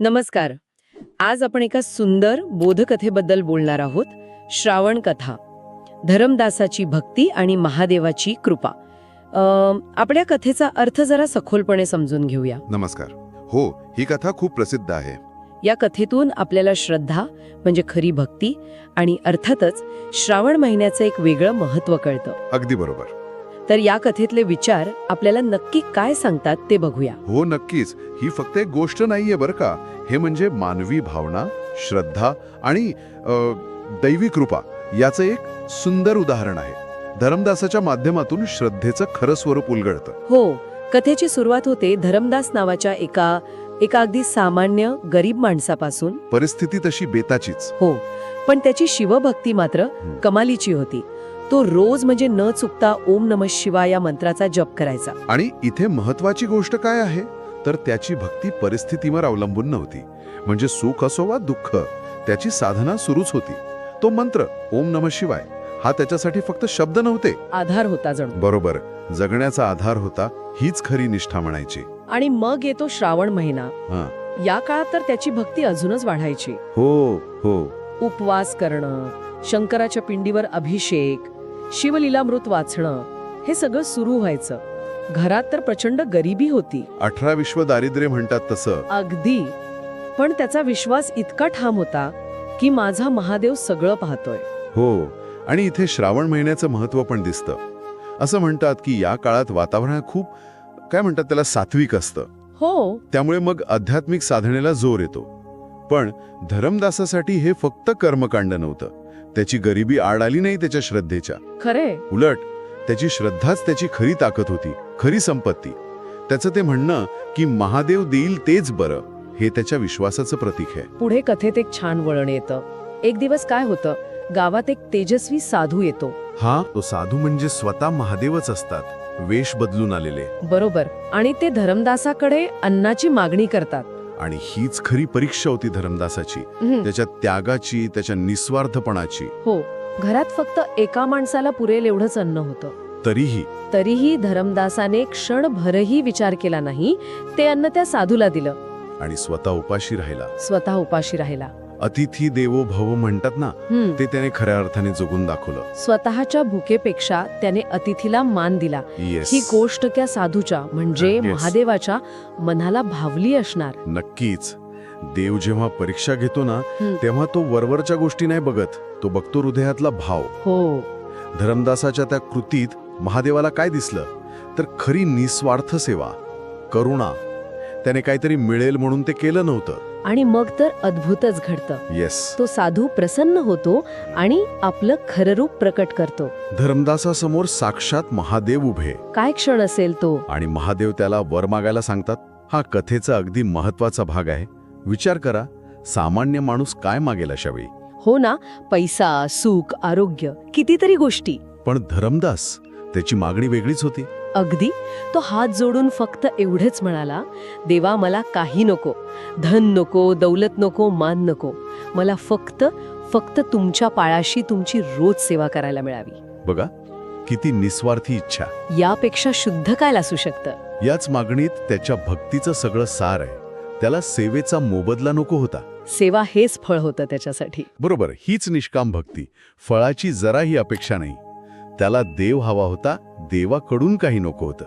नमस्कार. आज आपण एका सुंदर बोधकथेबद्दल बोलणार आहोत. श्रावण कथा. धरमदासाची भक्ती आणि महादेवाची कृपा. अं, आपण या कथेचा अर्थ जरा सखोलपणे समजून घेऊया. नमस्कार. हो ही कथा खूप प्रसिद्ध आहे. या कथेतून आपल्याला श्रद्धा म्हणजे खरी भक्ती आणि अर्थातच श्रावण महिन्याचं एक वेगळं महत्त्व कळतं. अगदी बरोबर. तर या कथेतले विचार आपल्याला नक्की काय सांगतात ते बघूया. हो नक्कीच. ही फक्त एक गोष्ट नाहीये बरं का. हे म्हणजे मानवी भावना श्रद्धा आणि दैवी कृपा याचं एक सुंदर उदाहरण आहे. धरमदासाच्या माध्यमातून श्रद्धेचं खरं स्वरूप उलगडतं. हो कथेची सुरुवात होते धरमदास नावाच्या एका एका अगदी सामान्य गरीब माणसापासून. परिस्थिती तशी बेताचीच. हो पण त्याची शिवभक्ती मात्र. कमालीची होती. तो रोज म्हणजे न चुकता ओम नम शिवाय या मंत्राचा जप करायचा. आणि इथे महत्वाची गोष्ट काय आहे? तर त्याची भक्ती परिस्थितीवर अवलंबून नव्हती. म्हणजे सुख असो वा दुःख त्याची साधना सुरूच होती. तो मंत्र ओम नम शिवाय हा त्याच्यासाठी फक्त शब्द नव्हते. आधार होता जणू. बरोबर जगण्याचा आधार होता हीच खरी निष्ठा म्हणायची. आणि मग येतो श्रावण महिना. हा. या काळात तर त्याची भक्ती अजूनच वाढायची. हो हो. उपवास करणं शंकराच्या पिंडीवर अभिषेक शिवलीलामृत वाचणं हे सगळं सुरू व्हायचं. घरात तर प्रचंड गरिबी होती. अठरा विश्व दारिद्र्य म्हणतात तसं. अगदी. पण त्याचा विश्वास इतका ठाम होता की माझा महादेव सगळं पाहतोय. हो आणि इथे श्रावण महिन्याचं महत्त्व पण दिसतं. असं म्हणतात की या काळात वातावरण खूप काय म्हणतात त्याला सात्विक असतं. हो. त्यामुळे मग आध्यात्मिक साधनेला जोर येतो. पण धरमदासासाठी हे फक्त कर्मकांड नव्हतं. त्याची गरिबी आड आली नाही त्याच्या श्रद्धेच्या. खरे. उलट त्याची श्रद्धाच त्याची खरी ताकद होती खरी संपत्ती. त्याचं ते म्हणणं की महादेव देईल तेच बरं हे त्याच्या विश्वासाचं प्रतीक आहे. पुढे कथेत एक छान वळण येतं. एक दिवस काय होतं? गावात एक तेजस्वी साधू येतो. हा तो साधू म्हणजे स्वतः महादेवच असतात. वेश बदलून आलेले. बरोबर. आणि ते धरमदासाकडे अन्नाची मागणी करतात. आणि हीच खरी परीक्षा होती धरमदासाची. त्याच्या त्यागाची त्याच्या निस्वार्थपणाची. हो घरात फक्त एका माणसाला पुरेल एवढंच अन्न होतं. तरीही. तरीही धरमदासाने क्षणभरही विचार केला नाही ते अन्न त्या साधूला दिलं. आणि स्वतः उपाशी राहिला. स्वतः उपाशी राहिला. अतिथी देवो भव म्हणतात ना ते त्याने खऱ्या अर्थाने जगून दाखवलं. स्वतःच्या भुकेपेक्षा त्याने अतिथीला मान दिला. येस ही गोष्ट त्या साधूच्या म्हणजे Yes. महादेवाच्या मनाला भावली असणार. नक्कीच. देव जेव्हा परीक्षा घेतो ना हं. तेव्हा तो वरवरच्या गोष्टी नाही बघत तो बघतो हृदयातला भाव. हो. धरमदासाच्या त्या कृतीत महादेवाला काय दिसलं? तर खरी निस्वार्थ सेवा करुणा. त्याने काहीतरी मिळेल म्हणून ते केलं नव्हतं. आणि मग तर अद्भुतच घडतं. येस तो साधू प्रसन्न होतो आणि आपलं खरं रूप प्रकट करतो. धरमदासासमोर साक्षात महादेव उभे. काय क्षण असेल तो? आणि महादेव त्याला वर मागायला सांगतात हा कथेचा अगदी महत्त्वाचा भाग आहे. विचार करा सामान्य माणूस काय मागेल अशा वेळी हो ना पैसा सुख आरोग्य कितीतरी गोष्टी. पण धरमदास त्याची मागणी वेगळीच होती. अगदी तो हात जोडून फक्त एवढेच म्हणाला देवा मला काही नको. धन नको दौलत नको मान नको. मला फक्त फक्त तुमच्या पायाशी तुमची रोज सेवा करायला मिळावी. बघा किती निस्वार्थी इच्छा. यापेक्षा शुद्ध काय असू शकतं? याच मागणीत त्याच्या भक्तीचं सगळं सार आहे. त्याला सेवेचा मोबदला नको होता. सेवा हेच फळ होतं त्याच्यासाठी. बरोबर हीच निष्काम भक्ती. फळाची जराही अपेक्षा नाही. त्याला देव हवा होता देवाकडून काही नको होतं.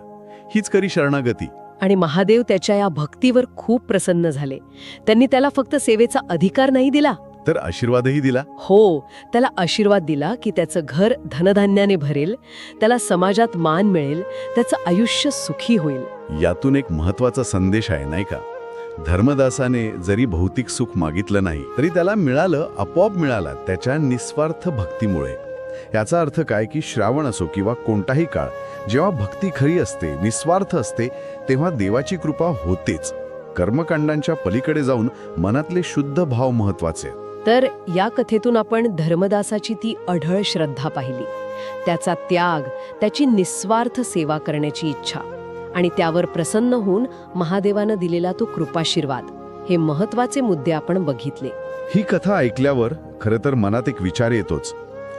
हीच खरी शरणागती. आणि महादेव त्याच्या या भक्तीवर खूप प्रसन्न झाले. त्यांनी त्याला फक्त सेवेचा अधिकार नाही दिला. तर आशीर्वादही दिला? हो त्याला आशीर्वाद दिला की त्याचं घर धनधान्याने भरेल त्याला समाजात मान मिळेल त्याचं आयुष्य सुखी होईल. यातून एक महत्त्वाचा संदेश आहे नाही का? धर्मदासाने जरी भौतिक सुख मागितलं नाही तरी त्याला मिळालं आपोआप मिळालं त्याच्या निस्वार्थ भक्तीमुळे. याचा अर्थ काय की श्रावण असो किंवा कोणताही काळ जेव्हा भक्ती खरी असते निस्वार्थ असते तेव्हा देवाची कृपा होतेच. कर्मकांडांच्या पलीकडे जाऊन मनातले शुद्ध भाव महत्त्वाचे तर या कथेतून आपण धर्मदासाची ती अढळ श्रद्धा पाहिली. त्याचा त्याग त्याची निस्वार्थ सेवा करण्याची इच्छा आणि त्यावर प्रसन्न होऊन महादेवानं दिलेला तो कृपाशीर्वाद. हे महत्त्वाचे मुद्दे आपण बघितले. ही कथा ऐकल्यावर खरं तर मनात एक विचार येतोच.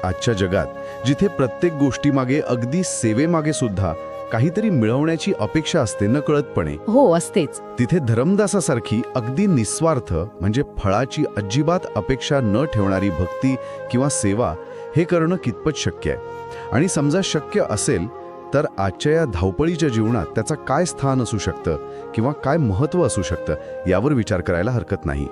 आजच्या जगात जिथे प्रत्येक गोष्टीमागे अगदी सेवेमागे सुद्धा काहीतरी मिळवण्याची अपेक्षा असते न कळतपणे? हो असतेच. तिथे धरमदासासारखी अगदी निस्वार्थ म्हणजे फळाची अजिबात अपेक्षा न ठेवणारी भक्ती किंवा सेवा हे करणं कितपत शक्य आहे? आणि समजा शक्य असेल तर आजच्या या धावपळीच्या जीवनात त्याचा काय स्थान असू शकतं किंवा काय महत्त्व असू शकतं यावर विचार करायला हरकत नाही.